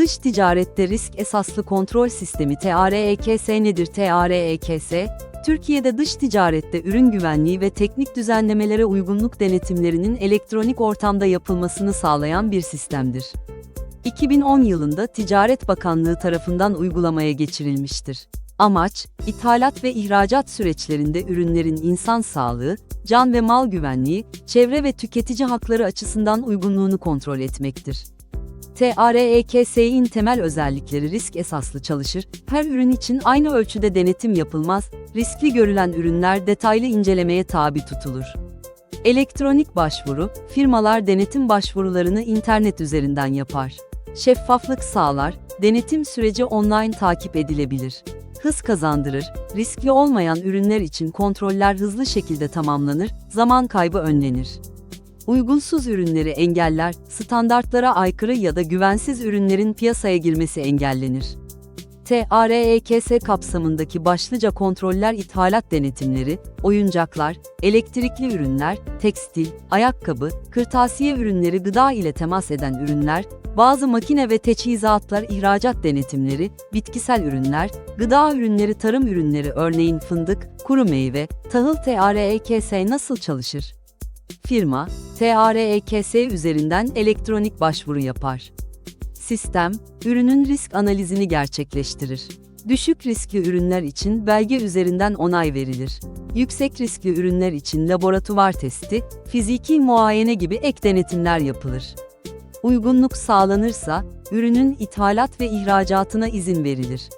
Dış ticarette risk esaslı kontrol sistemi TAREKS nedir? TAREKS, Türkiye'de dış ticarette ürün güvenliği ve teknik düzenlemelere uygunluk denetimlerinin elektronik ortamda yapılmasını sağlayan bir sistemdir. 2010 yılında Ticaret Bakanlığı tarafından uygulamaya geçirilmiştir. Amaç, ithalat ve ihracat süreçlerinde ürünlerin insan sağlığı, can ve mal güvenliği, çevre ve tüketici hakları açısından uygunluğunu kontrol etmektir. TAREKS'in temel özellikleri risk esaslı çalışır, her ürün için aynı ölçüde denetim yapılmaz, riskli görülen ürünler detaylı incelemeye tabi tutulur. Elektronik başvuru, firmalar denetim başvurularını internet üzerinden yapar. Şeffaflık sağlar, denetim süreci online takip edilebilir. Hız kazandırır, riskli olmayan ürünler için kontroller hızlı şekilde tamamlanır, zaman kaybı önlenir. Uygunsuz ürünleri engeller, standartlara aykırı ya da güvensiz ürünlerin piyasaya girmesi engellenir. TAREKS kapsamındaki başlıca kontroller ithalat denetimleri, oyuncaklar, elektrikli ürünler, tekstil, ayakkabı, kırtasiye ürünleri gıda ile temas eden ürünler, bazı makine ve teçhizatlar ihracat denetimleri, bitkisel ürünler, gıda ürünleri tarım ürünleri örneğin fındık, kuru meyve, tahıl TAREKS nasıl çalışır? Firma, TAREKS üzerinden elektronik başvuru yapar. Sistem, ürünün risk analizini gerçekleştirir. Düşük riskli ürünler için belge üzerinden onay verilir. Yüksek riskli ürünler için laboratuvar testi, fiziki muayene gibi ek denetimler yapılır. Uygunluk sağlanırsa, ürünün ithalat ve ihracatına izin verilir.